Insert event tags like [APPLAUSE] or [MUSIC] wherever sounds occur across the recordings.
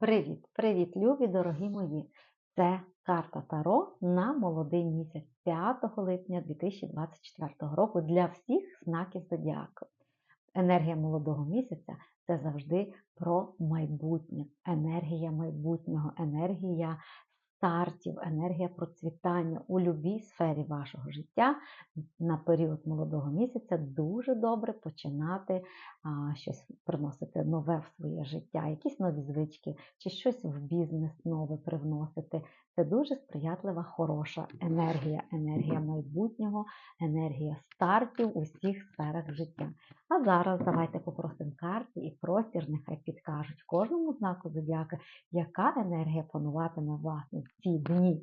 Привіт, привіт, любі, дорогі мої! Це карта Таро на молодий місяць 5 липня 2024 року для всіх знаків зодіаку. Енергія молодого місяця це завжди про майбутнє, енергія майбутнього, енергія стартів, енергія процвітання у будь-якій сфері вашого життя на період молодого місяця дуже добре починати а, щось приносити нове в своє життя, якісь нові звички, чи щось в бізнес нове привносити. Це дуже сприятлива, хороша енергія, енергія майбутнього, енергія стартів у всіх сферах життя. А зараз давайте попросимо карті і простір, нехай підкажуть кожному знаку зодіака, яка енергія пануватиме власне ці дні.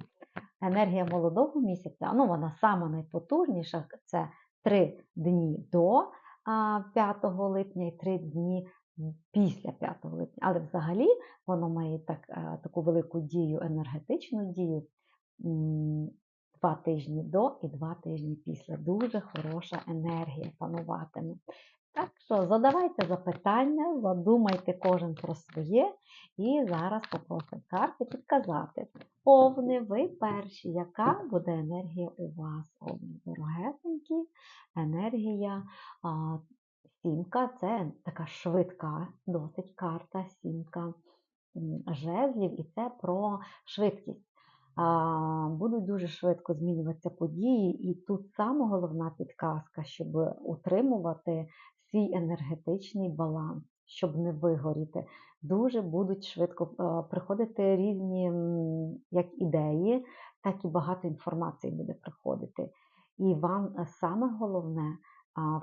Енергія молодого місяця, ну вона сама найпотужніша, це три дні до 5 липня і три дні після 5 липня. Але взагалі воно має так, таку велику дію, енергетичну дію. Два тижні до і два тижні після. Дуже хороша енергія пануватиме. Так що задавайте запитання, задумайте кожен про своє, і зараз попросимо карти підказати. Овни, ви перші, яка буде енергія у вас? Дорогесенькі, енергія. А, Сімка це така швидка, досить карта, сімка жезлів, і це про швидкість. Будуть дуже швидко змінюватися події, і тут саме головна підказка, щоб утримувати свій енергетичний баланс, щоб не вигоріти. Дуже будуть швидко е, приходити різні як ідеї, так і багато інформації буде приходити. І вам е, саме головне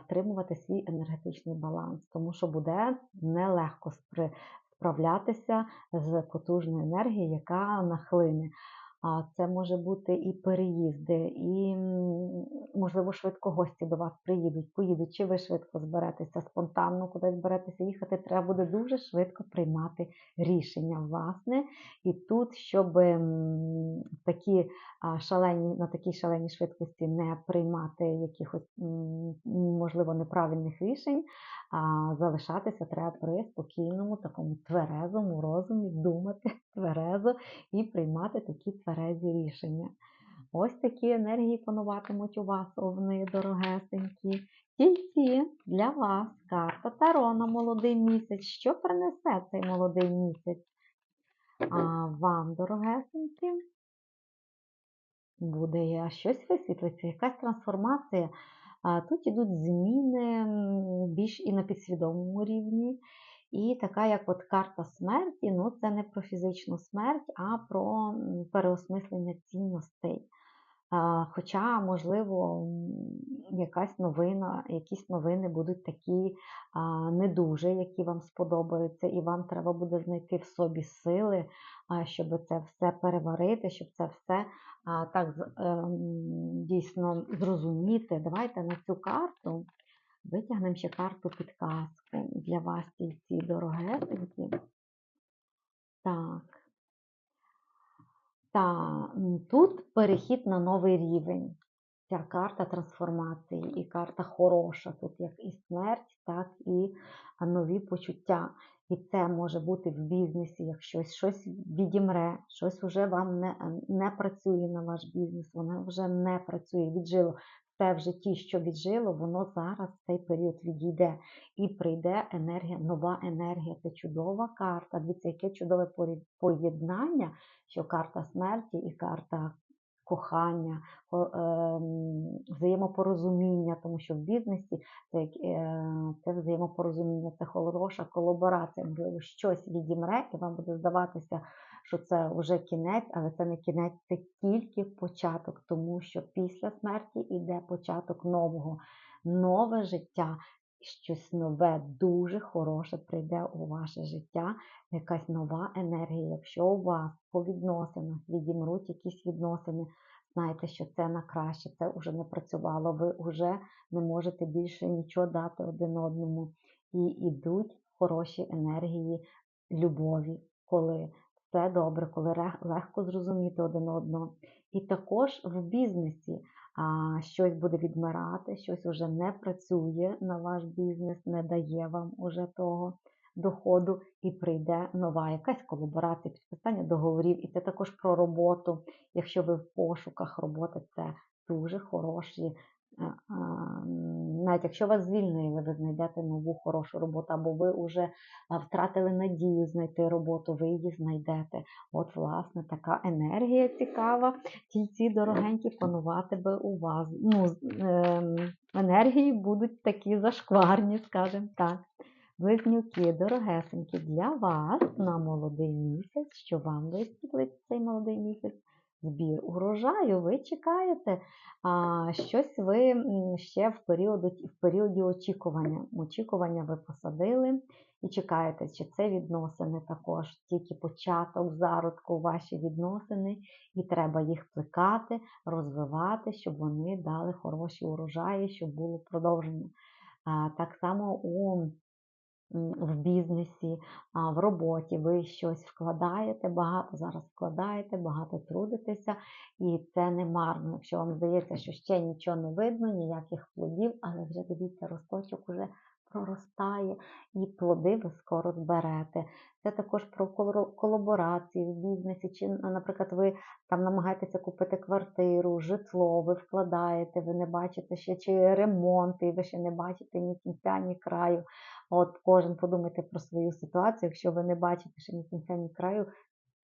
втримувати свій енергетичний баланс, тому що буде нелегко справлятися з потужною енергією, яка нахлине. А це може бути і переїзди, і, можливо, швидко гості до вас приїдуть, поїдуть, чи ви швидко зберетеся, спонтанно кудись зберетеся їхати, треба буде дуже швидко приймати рішення, власне. І тут, щоб такі шалені, на такій шаленій швидкості не приймати якихось, можливо, неправильних рішень, а залишатися треба при спокійному, такому тверезому розумі, думати [LAUGHS] тверезо і приймати такі тверезі рішення. Ось такі енергії пануватимуть у вас, овни дорогесенькі. Тільці для вас карта Таро на молодий місяць. Що принесе цей молодий місяць? А вам, дорогесенькі, буде щось висвітлиться, якась трансформація. Тут ідуть зміни більш і на підсвідомому рівні. І така, як от карта смерті, ну це не про фізичну смерть, а про переосмислення цінностей. Хоча, можливо, якась новина, якісь новини будуть такі не дуже, які вам сподобаються, і вам треба буде знайти в собі сили, щоб це все переварити, щоб це все так ем, дійсно зрозуміти. Давайте на цю карту витягнемо ще карту підказку для вас, тільці дорогесенькі. Так. Та тут перехід на новий рівень. Ця карта трансформації і карта хороша. Тут як і смерть, так і нові почуття. І це може бути в бізнесі, як щось відімре, щось вже вам не, не працює на ваш бізнес, воно вже не працює, віджило. Все в житті, що віджило, воно зараз в цей період відійде і прийде енергія, нова енергія. Це чудова карта. Дивіться, яке чудове поєднання що карта смерті і карта кохання, ем, взаємопорозуміння, тому що в бізнесі це, е, це взаємопорозуміння, це хороша колаборація, можливо, щось відімре, і вам буде здаватися, що це вже кінець, але це не кінець, це тільки початок, тому що після смерті йде початок нового, нове життя. Щось нове, дуже хороше прийде у ваше життя, якась нова енергія. Якщо у вас по відносинах відімруть якісь відносини, знайте, що це на краще, це вже не працювало, ви вже не можете більше нічого дати один одному. І йдуть хороші енергії любові, коли все добре, коли легко зрозуміти один одного. І також в бізнесі а, щось буде відмирати, щось вже не працює на ваш бізнес, не дає вам уже того доходу і прийде нова якась колаборація, підписання договорів. І це також про роботу. Якщо ви в пошуках роботи, це дуже хороші. М, Навіть якщо вас звільнили, ви знайдете нову хорошу роботу, або ви вже втратили надію знайти роботу, ви її знайдете. От, власне, така енергія цікава. Тільці дорогенькі панувати би у вас. Ну, ем, енергії будуть такі зашкварні, скажімо так. Близнюки, дорогесенькі, для вас на молодий місяць, що вам висвітлить цей молодий місяць, збір урожаю, ви чекаєте а, щось ви ще в періоді, в періоді очікування. Очікування ви посадили і чекаєте, чи це відносини також, тільки початок зародку, ваші відносини, і треба їх плекати, розвивати, щоб вони дали хороші урожаї, щоб було продовження. А, Так само у в бізнесі, в роботі ви щось вкладаєте, багато зараз вкладаєте, багато трудитеся, і це не марно. Якщо вам здається, що ще нічого не видно, ніяких плодів, але вже дивіться, росточок уже проростає, і плоди ви скоро зберете. Це також про колаборації в бізнесі. Чи, наприклад, ви там намагаєтеся купити квартиру, житло, ви вкладаєте, ви не бачите ще чи ремонти, ви ще не бачите ні кінця, ні краю. От кожен подумайте про свою ситуацію. Якщо ви не бачите ще ні кінця, ні краю,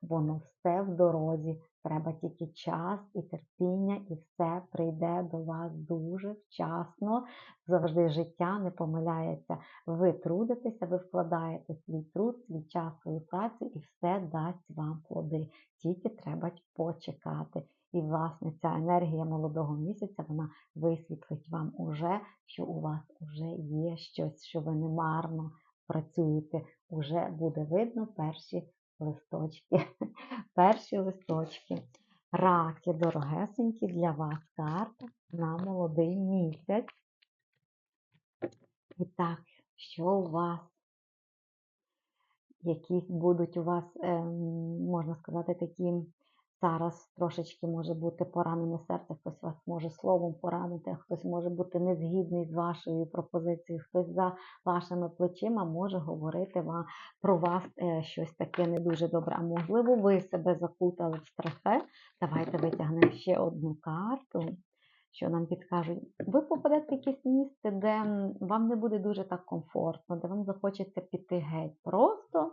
воно все в дорозі. Треба тільки час і терпіння, і все прийде до вас дуже вчасно. Завжди життя не помиляється. Ви трудитеся, ви вкладаєте свій труд, свій час, свою працю, і все дасть вам плоди. Тільки треба почекати. І, власне, ця енергія молодого місяця вона висвітлить вам уже, що у вас вже є щось, що ви не марно працюєте. Уже буде видно перші листочки. [LAUGHS] Перші листочки. Раки, дорогесенькі, для вас карта на молодий місяць. І так, що у вас? Якісь будуть у вас, ем, можна сказати, такі зараз трошечки може бути поранене серце, хтось вас може словом поранити, хтось може бути незгідний з вашою пропозицією, хтось за вашими плечима може говорити вам, про вас е, щось таке не дуже добре. А можливо, ви себе заплутали в страхи. Давайте витягнемо ще одну карту. Що нам підкажуть, ви попадете в якесь місце, де вам не буде дуже так комфортно, де вам захочеться піти геть. Просто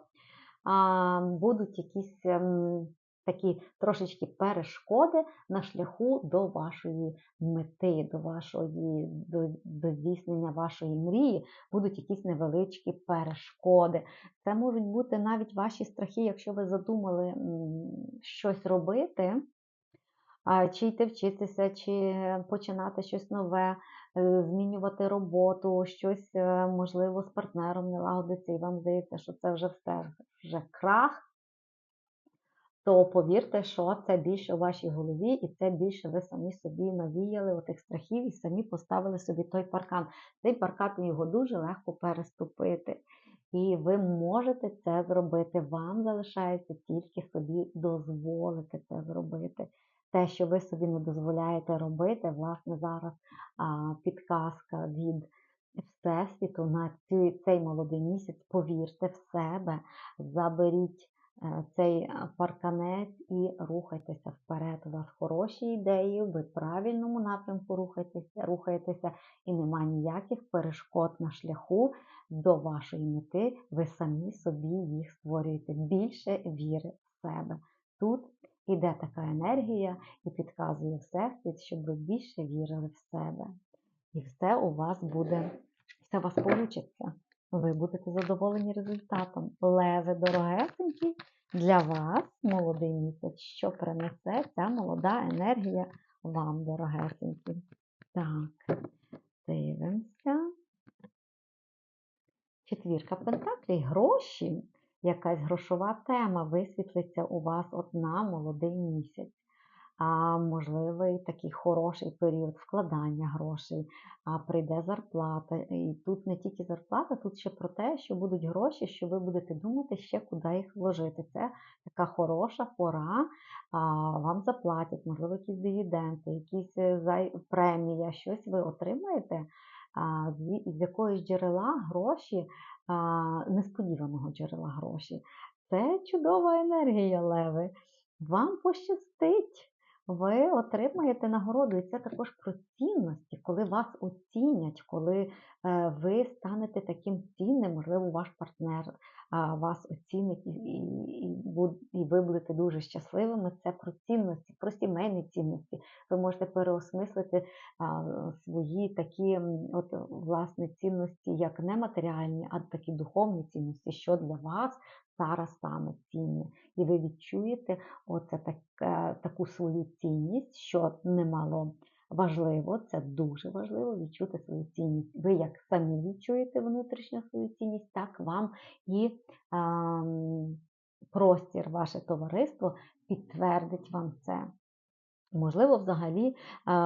а, будуть якісь ем, такі трошечки перешкоди на шляху до вашої мети, до вашої до, до здійснення вашої мрії, будуть якісь невеличкі перешкоди. Це можуть бути навіть ваші страхи, якщо ви задумали щось робити. Чи йти вчитися, чи починати щось нове, е, змінювати роботу, щось, е, можливо, з партнером не лагодиться, і вам здається, що це вже все, вже крах, то повірте, що це більше у вашій голові, і це більше ви самі собі навіяли отих страхів і самі поставили собі той паркан. Цей паркан його дуже легко переступити. І ви можете це зробити. Вам залишається тільки собі дозволити це зробити. Те, що ви собі не дозволяєте робити, власне, зараз а, підказка від Всесвіту на цей молодий місяць. Повірте в себе, заберіть цей е, парканець і рухайтеся вперед. У вас хороші ідеї, ви в правильному напрямку рухаєтеся, рухаєтеся і нема ніяких перешкод на шляху до вашої мети. Ви самі собі їх створюєте. Більше віри в себе. Тут іде така енергія і підказує Всесвіт, щоб ви більше вірили в себе. І все у вас буде, все у вас вийде. Ви будете задоволені результатом. Леви дорогесенькі, для вас молодий місяць, що принесе ця молода енергія вам, дорогесенькі. Так, дивимося. Четвірка пентаклей, гроші, якась грошова тема висвітлиться у вас от на молодий місяць. А можливий такий хороший період вкладання грошей, а прийде зарплата. І тут не тільки зарплата, тут ще про те, що будуть гроші, що ви будете думати ще куди їх вложити. Це така хороша пора, а, вам заплатять, можливо, якісь дивіденди, якісь е, премія, щось ви отримаєте, з якогось джерела гроші несподіваного джерела гроші. Це чудова енергія, леви. Вам пощастить. Ви отримаєте нагороду, і це також про цінності, коли вас оцінять, коли е, ви станете таким цінним, можливо, ваш партнер вас оцінить і, і, і, і ви будете дуже щасливими. Це про цінності, про сімейні цінності. Ви можете переосмислити свої такі от, власне цінності, як не матеріальні, а такі духовні цінності, що для вас зараз саме цінне. І ви відчуєте оце так, е, таку свою цінність, що немало важливо, це дуже важливо відчути свою цінність. Ви як самі відчуєте внутрішню свою цінність, так вам і ам, простір, ваше товариство підтвердить вам це. Можливо, взагалі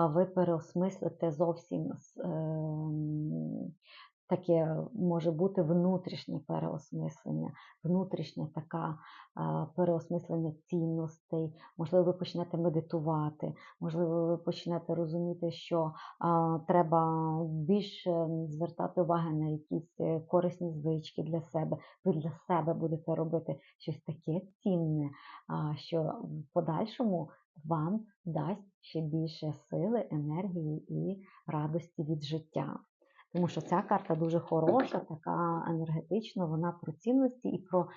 ви переосмислите зовсім ем, таке може бути внутрішнє переосмислення, внутрішнє така переосмислення цінностей. Можливо, ви почнете медитувати, можливо, ви почнете розуміти, що треба більше звертати увагу на якісь е, корисні звички для себе. Ви для себе будете робити щось таке цінне, що в подальшому вам дасть ще більше сили, енергії і радості від життя. Тому що ця карта дуже хороша, така енергетична, вона про цінності і про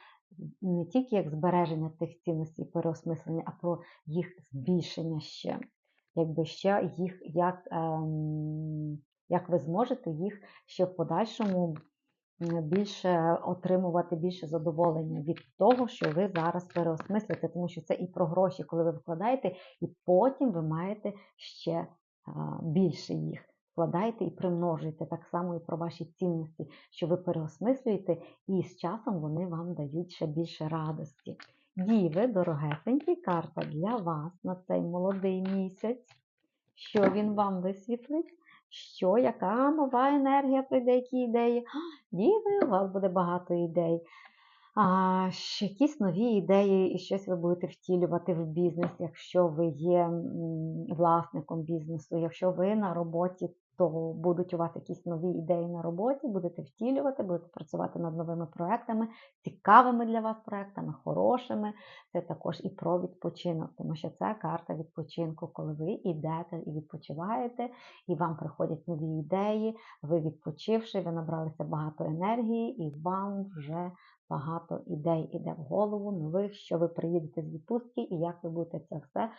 не тільки як збереження тих цінностей, переосмислення, а про їх збільшення ще. Якби ще їх, як, ем, як ви зможете їх ще в подальшому більше отримувати більше задоволення від того, що ви зараз переосмислите, тому що це і про гроші, коли ви вкладаєте, і потім ви маєте ще а, більше їх. Вкладаєте і примножуєте так само і про ваші цінності, що ви переосмислюєте, і з часом вони вам дають ще більше радості. Діви, дорогесенькі, карта для вас на цей молодий місяць. Що він вам висвітлить? Що, яка нова енергія прийде, які ідеї? Діви, у вас буде багато ідей. А, якісь нові ідеї і щось ви будете втілювати в бізнес, якщо ви є власником бізнесу, якщо ви на роботі, то будуть у вас якісь нові ідеї на роботі, будете втілювати, будете працювати над новими проектами, цікавими для вас проектами, хорошими. Це також і про відпочинок, тому що це карта відпочинку, коли ви йдете і відпочиваєте, і вам приходять нові ідеї, ви відпочивши, ви набралися багато енергії, і вам вже багато ідей іде в голову, нових, що ви приїдете з відпустки і як ви будете це все е,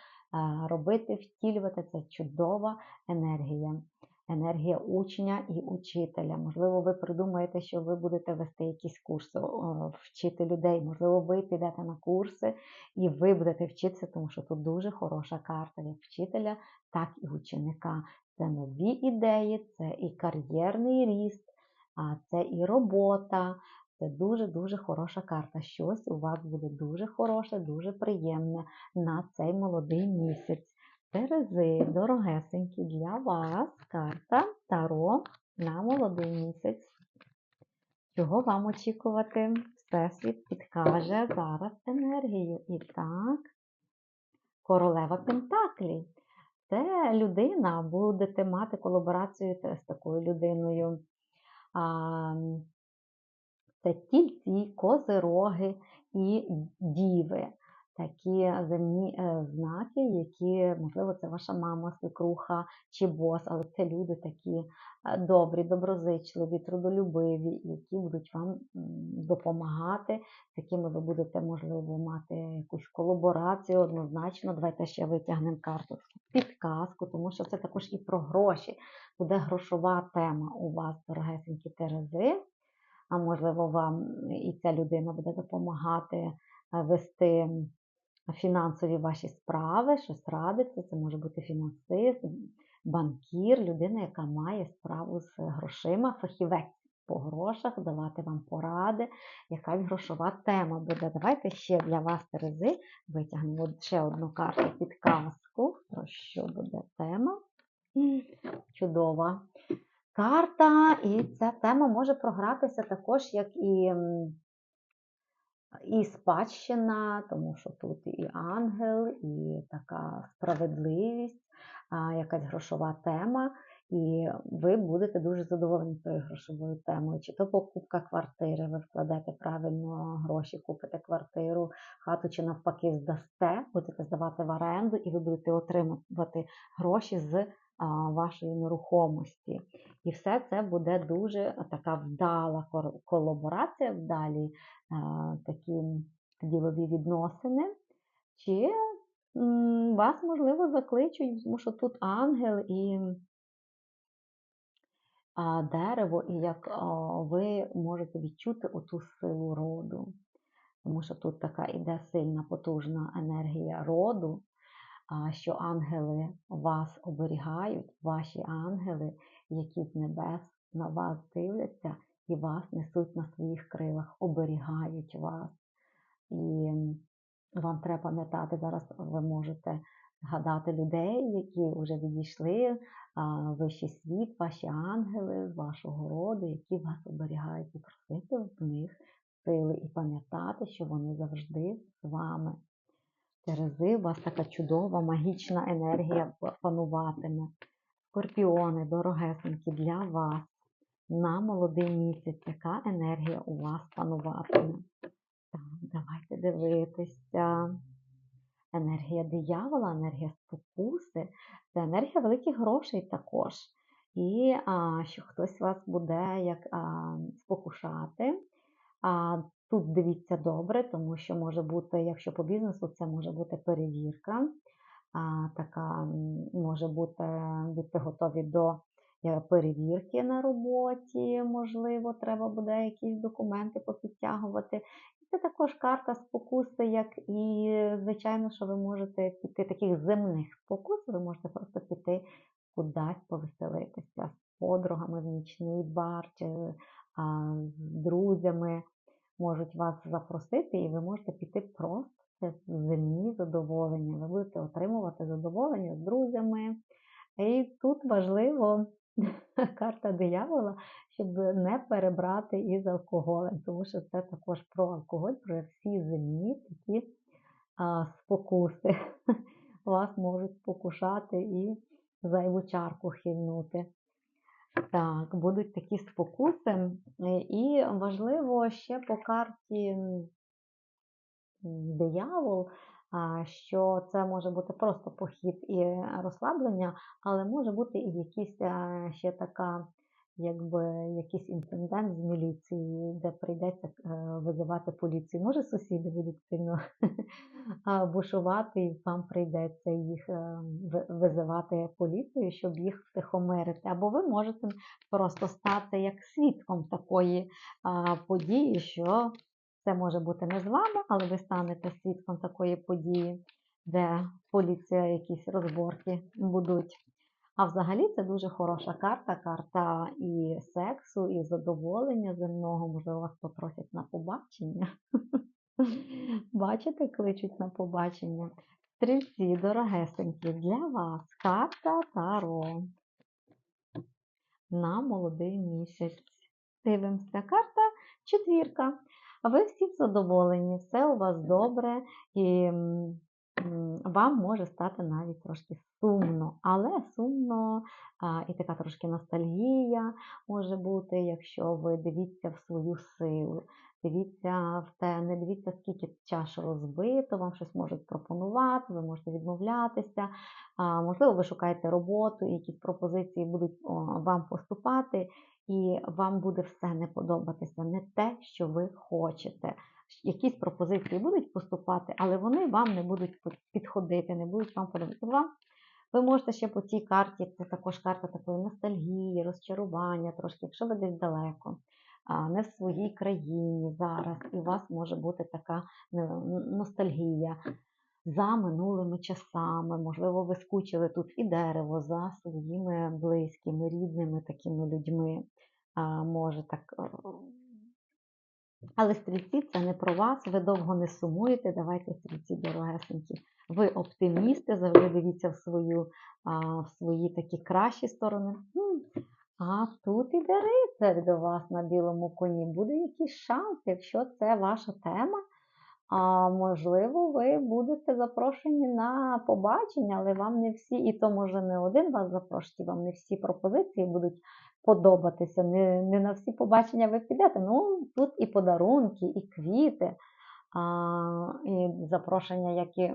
робити, втілювати. Це чудова енергія. Енергія учня і учителя. Можливо, ви придумаєте, що ви будете вести якісь курси, вчити людей. Можливо, ви підете на курси і ви будете вчитися, тому що тут дуже хороша карта як вчителя, так і ученика. Це нові ідеї, це і кар'єрний ріст, а це і робота. Це дуже-дуже хороша карта. Щось у вас буде дуже хороше, дуже приємне на цей молодий місяць. Терези, дорогесенькі, для вас карта Таро на молодий місяць. Чого вам очікувати? Всесвіт підкаже зараз енергію. І так, королева Пентаклі. Це людина, будете мати колаборацію з такою людиною. Це тільці, козироги і діви. Такі земні е, знаки, які, можливо, це ваша мама, свекруха чи бос, але це люди такі е, добрі, доброзичливі, трудолюбиві, які будуть вам допомагати, з якими ви будете, можливо, мати якусь колаборацію однозначно. Давайте ще витягнемо карту підказку, тому що це також і про гроші. Буде грошова тема у вас, дорогесенькі Терези а можливо, вам і ця людина буде допомагати е, вести фінансові ваші справи, щось радиться. Це може бути фінансист, банкір, людина, яка має справу з грошима, фахівець по грошах, давати вам поради, якась грошова тема буде. Давайте ще для вас, Терези, витягнемо ще одну карту підказку, про що буде тема. Чудова карта, і ця тема може програтися також, як і, і спадщина, тому що тут і ангел, і така справедливість, якась грошова тема. І ви будете дуже задоволені тою грошовою темою. Чи то покупка квартири, ви вкладете правильно гроші, купите квартиру, хату, чи навпаки здасте, будете здавати в оренду, і ви будете отримувати гроші з вашої нерухомості. І все це буде дуже така вдала колаборація, вдалі такі ділові відносини. Чи вас, можливо, закличуть, тому що тут ангел і а, дерево, і як а, ви можете відчути оту силу роду. Тому що тут така іде сильна, потужна енергія роду, а, що ангели вас оберігають, ваші ангели, які з небес на вас дивляться і вас несуть на своїх крилах, оберігають вас. І вам треба пам'ятати, зараз ви можете згадати людей, які вже відійшли вищий світ, ваші ангели вашого роду, які вас оберігають, і просити в них сили і пам'ятати, що вони завжди з вами. Терези, у вас така чудова магічна енергія пануватиме. Скорпіони, дорогесенькі, для вас на молодий місяць, яка енергія у вас пануватиме. Так, давайте дивитися. Енергія диявола, енергія спокуси, це енергія великих грошей також. І а, що хтось вас буде як а, спокушати. А, Тут дивіться добре, тому що може бути, якщо по бізнесу, це може бути перевірка. А, Така може бути, будьте готові до перевірки на роботі, можливо, треба буде якісь документи попідтягувати. Це також карта спокуси, як і, звичайно, що ви можете піти таких земних спокус, ви можете просто піти кудись повеселитися з подругами в нічний бар чи а, з друзями можуть вас запросити, і ви можете піти просто це земні задоволення. Ви будете отримувати задоволення з друзями. І тут важливо [LAUGHS] карта диявола, щоб не перебрати із алкоголем, тому що це також про алкоголь, про всі земні такі а, спокуси. [LAUGHS] Вас можуть спокушати і зайву чарку хильнути. Так, будуть такі спокуси. І важливо ще по карті диявол, що це може бути просто похід і розслаблення, але може бути і якісь ще така, якби якийсь інцидент з міліцією, де прийдеться е, визивати поліцію. Може, сусіди будуть сильно [LAUGHS] бушувати, і вам прийдеться їх е, визивати поліцію, щоб їх втихомирити. Або ви можете просто стати як свідком такої події, що це може бути не з вами, але ви станете свідком такої події, де поліція якісь розборки будуть. А взагалі це дуже хороша карта, карта і сексу, і задоволення земного. Можливо, вас попросять на побачення. [LAUGHS] Бачите, кличуть на побачення. Стрільці, дорогесенькі, для вас карта Таро на молодий місяць. Дивимося, карта четвірка. Ви всі задоволені, все у вас добре, і вам може стати навіть трошки сумно, але сумно і така трошки ностальгія може бути, якщо ви дивіться в свою силу. Дивіться в те, не дивіться, скільки чаш розбито, вам щось можуть пропонувати, ви можете відмовлятися. А, Можливо, ви шукаєте роботу, якісь пропозиції будуть вам поступати, і вам буде все не подобатися, не те, що ви хочете. Якісь пропозиції будуть поступати, але вони вам не будуть підходити, не будуть вам подобатися. Вам ви можете ще по цій карті, це також карта такої ностальгії, розчарування трошки, якщо ви десь далеко, не в своїй країні зараз, і у вас може бути така ностальгія за минулими часами. Можливо, ви скучили тут і дерево за своїми близькими, рідними такими людьми. А, Може так. Е, але стрільці це не про вас, ви довго не сумуєте. Давайте стрільці дорогесенькі. Ви оптимісти, завжди дивіться в свою, а, в свої такі кращі сторони. А тут іде рицар до вас на білому коні. Буде якийсь шанс, якщо це ваша тема А можливо, ви будете запрошені на побачення, але вам не всі, і то може не один вас запрошить, і вам не всі пропозиції будуть подобатися. Не, не на всі побачення ви підете. Ну, тут і подарунки, і квіти, а, і запрошення, які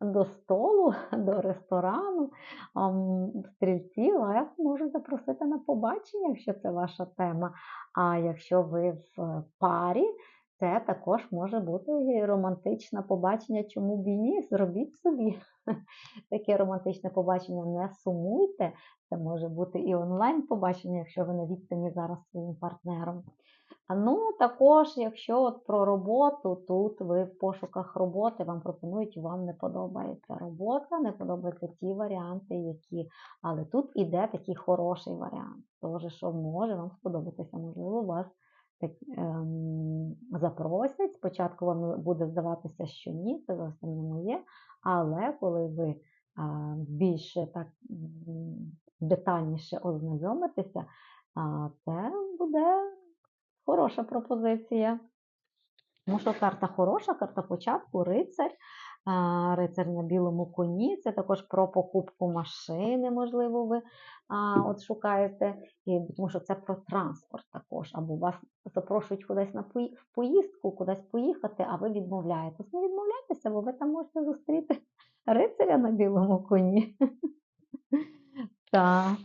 до столу, [LAUGHS] до ресторану. А, м, Стрільці вас можуть запросити на побачення, якщо це ваша тема. А якщо ви в парі, це також може бути романтичне побачення, чому б і ні, зробіть собі [LAUGHS] таке романтичне побачення, не сумуйте. Це може бути і онлайн побачення, якщо ви на відстані зараз своїм партнером. А Ну, також, якщо от про роботу, тут ви в пошуках роботи, вам пропонують, вам не подобається робота, не подобаються ті варіанти, які. Але тут іде такий хороший варіант. Тож, що може вам сподобатися, можливо, вас так, ем, запросять. Спочатку вам буде здаватися, що ні, це зовсім не моє. Але коли ви більше так детальніше ознайомитеся, це буде хороша пропозиція. Тому що карта хороша, карта початку, рицарь, рицар на білому коні. Це також про покупку машини, можливо, ви от шукаєте, і, тому що це про транспорт також. Або вас запрошують кудись на поїздку, кудись поїхати, а ви відмовляєтесь. Не відмовляйтеся, бо ви там можете зустріти [LAUGHS] рицаря на білому коні. [LAUGHS] Так,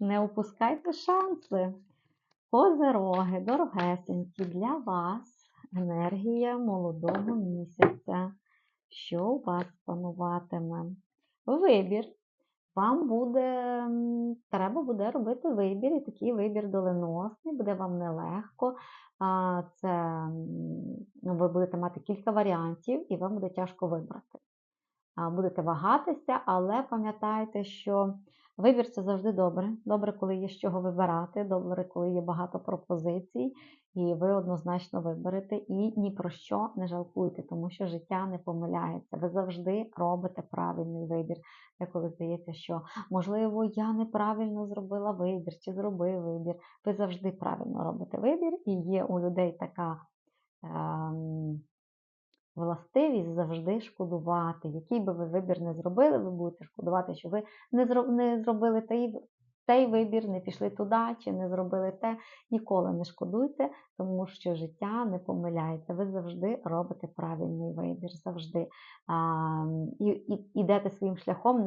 не упускайте шанси. Козероги, дорогесенькі, для вас енергія молодого місяця. Що у вас пануватиме? Вибір. Вам буде, треба буде робити вибір, і такий вибір доленосний, буде вам нелегко. Це ви будете мати кілька варіантів, і вам буде тяжко вибрати. Будете вагатися, але пам'ятайте, що вибір це завжди добре. Добре, коли є з чого вибирати, добре, коли є багато пропозицій, і ви однозначно виберете і ні про що не жалкуйте, тому що життя не помиляється. Ви завжди робите правильний вибір. Деколи здається, що можливо я неправильно зробила вибір чи зробив вибір. Ви завжди правильно робите вибір, і є у людей така. ем, властивість завжди шкодувати. Який би ви вибір не зробили, ви будете шкодувати, що ви не зробили той, той вибір, не пішли туди, чи не зробили те. Ніколи не шкодуйте, тому що життя не помиляється. Ви завжди робите правильний вибір. Завжди. А, і, і йдете своїм шляхом,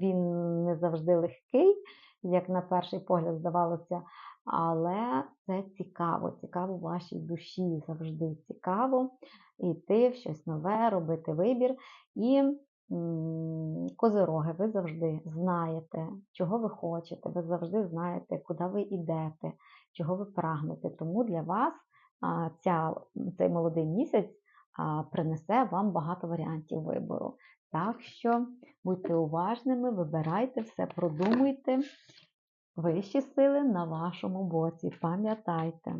він не завжди легкий, як на перший погляд здавалося. Але це цікаво, цікаво вашій душі завжди цікаво йти в щось нове, робити вибір. І козироги, ви завжди знаєте, чого ви хочете, ви завжди знаєте, куди ви йдете, чого ви прагнете. Тому для вас ця, цей молодий місяць принесе вам багато варіантів вибору. Так що будьте уважними, вибирайте все, продумуйте. Вищі сили на вашому боці, пам'ятайте.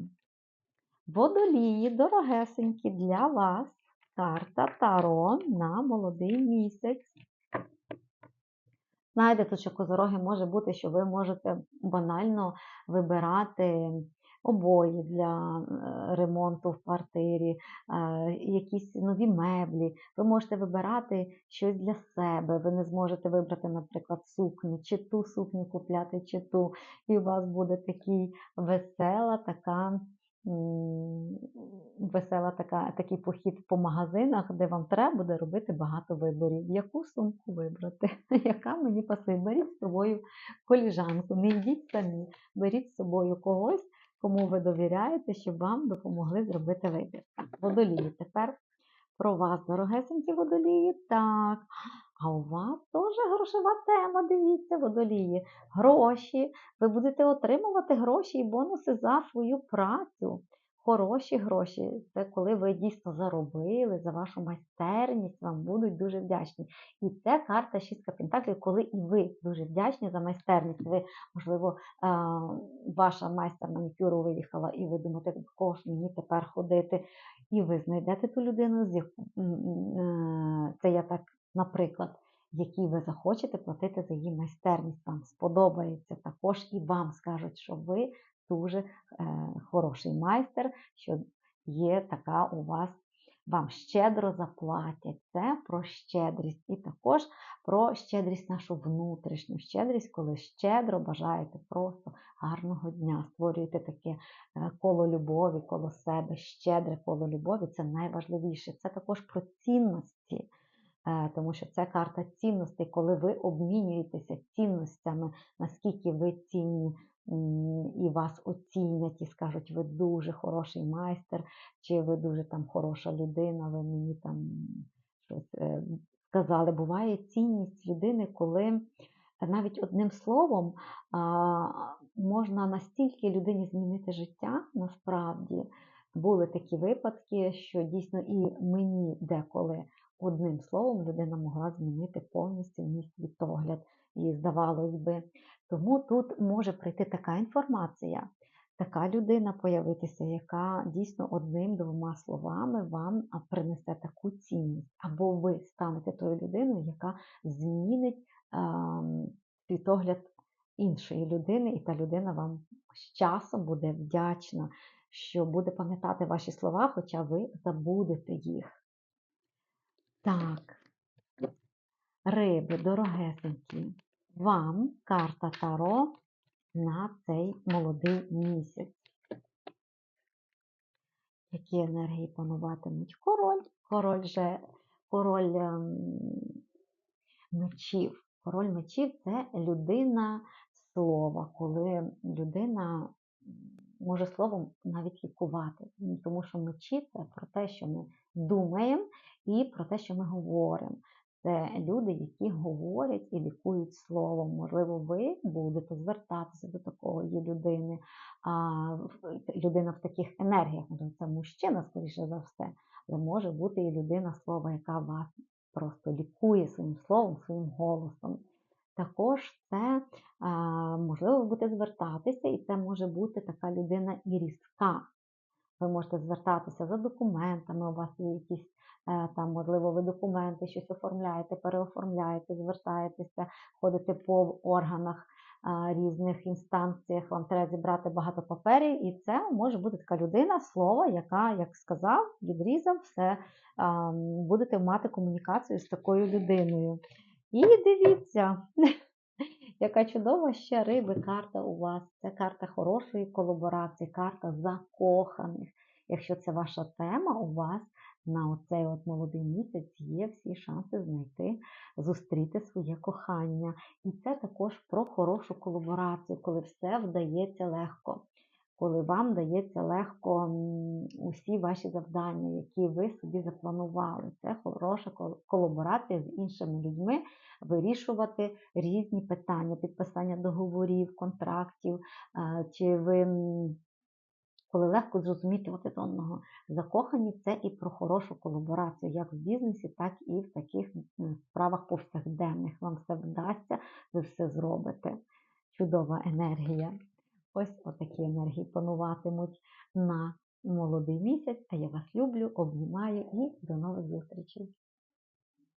Водолії, дорогесенькі, для вас карта Таро на молодий місяць. Знаєте, тут що козороги може бути, що ви можете банально вибирати обої для е, ремонту в квартирі, е, якісь нові меблі. Ви можете вибирати щось для себе. Ви не зможете вибрати, наприклад, сукню, чи ту сукню купляти, чи ту. І у вас буде такий весела така. Весела така, такий похід по магазинах, де вам треба буде робити багато виборів. Яку сумку вибрати, [LAUGHS] яка мені пасує. Беріть з собою коліжанку, не йдіть самі, беріть з собою когось, кому ви довіряєте, щоб вам допомогли зробити вибір. Водолії. Тепер про вас, дорогесенькі водолії. Так. А у вас теж грошова тема, дивіться, водолії. Гроші. Ви будете отримувати гроші і бонуси за свою працю. Хороші гроші. Це коли ви дійсно заробили за вашу майстерність, вам будуть дуже вдячні. І це карта шістка пентаклів, коли і ви дуже вдячні за майстерність. Ви, можливо, ваша майстер манікюру виїхала, і ви думаєте, «В кого ж мені тепер ходити. І ви знайдете ту людину, з яку е, це я так, наприклад, якій ви захочете платити за її майстерність. Вам сподобається також і вам скажуть, що ви дуже е, хороший майстер, що є така у вас вам щедро заплатять. Це про щедрість. І також про щедрість нашу внутрішню, щедрість, коли щедро бажаєте просто гарного дня, створюєте таке е, коло любові, коло себе, щедре коло любові це найважливіше. Це також про цінності. Е, тому що це карта цінностей, коли ви обмінюєтеся цінностями, наскільки ви цінні і вас оцінять, і скажуть, ви дуже хороший майстер, чи ви дуже там хороша людина, ви мені там щось е, сказали. Буває цінність людини, коли навіть одним словом можна настільки людині змінити життя насправді. Були такі випадки, що дійсно і мені деколи одним словом людина могла змінити повністю мій світогляд. І здавалось би, тому тут може прийти така інформація, така людина появитися, яка дійсно одним-двома словами вам принесе таку цінність. Або ви станете тою людиною, яка змінить світогляд іншої людини, і та людина вам з часом буде вдячна, що буде пам'ятати ваші слова, хоча ви забудете їх. Так, риби, дорогесенькі, вам карта Таро на цей молодий місяць. Які енергії пануватимуть король? Король же король ем, мечів. Король мечів це людина слова, коли людина може словом навіть лікувати. Тому що мечі це про те, що ми думаємо, і про те, що ми говоримо. Це люди, які говорять і лікують словом. Можливо, ви будете звертатися до такої людини, а людина в таких енергіях, можливо, це мужчина, скоріше за все, але може бути і людина слова, яка вас просто лікує своїм словом, своїм голосом. Також це можливо ви будете звертатися, і це може бути така людина і різка. Ви можете звертатися за документами, у вас є якісь Е, там, можливо, ви документи, щось оформляєте, переоформляєте, звертаєтеся, ходите по органах різних інстанціях, вам треба зібрати багато паперів, і це може бути така людина, слово, яка, як сказав, відрізав все, будете мати комунікацію з такою людиною. І дивіться, яка чудова ще риби карта у вас. Це карта хорошої колаборації, карта закоханих. Якщо це ваша тема, у вас на оцей от молодий місяць є всі шанси знайти, зустріти своє кохання. І це також про хорошу колаборацію, коли все вдається легко. Коли вам дається легко усі ваші завдання, які ви собі запланували. Це хороша колаборація з іншими людьми, вирішувати різні питання, підписання договорів, контрактів, чи ви коли легко зрозуміти один одного. Закохані це і про хорошу колаборацію, як в бізнесі, так і в таких справах повсякденних. Вам все вдасться, ви все зробите. Чудова енергія. Ось отакі енергії пануватимуть на молодий місяць. А я вас люблю, обнімаю і до нових зустрічей!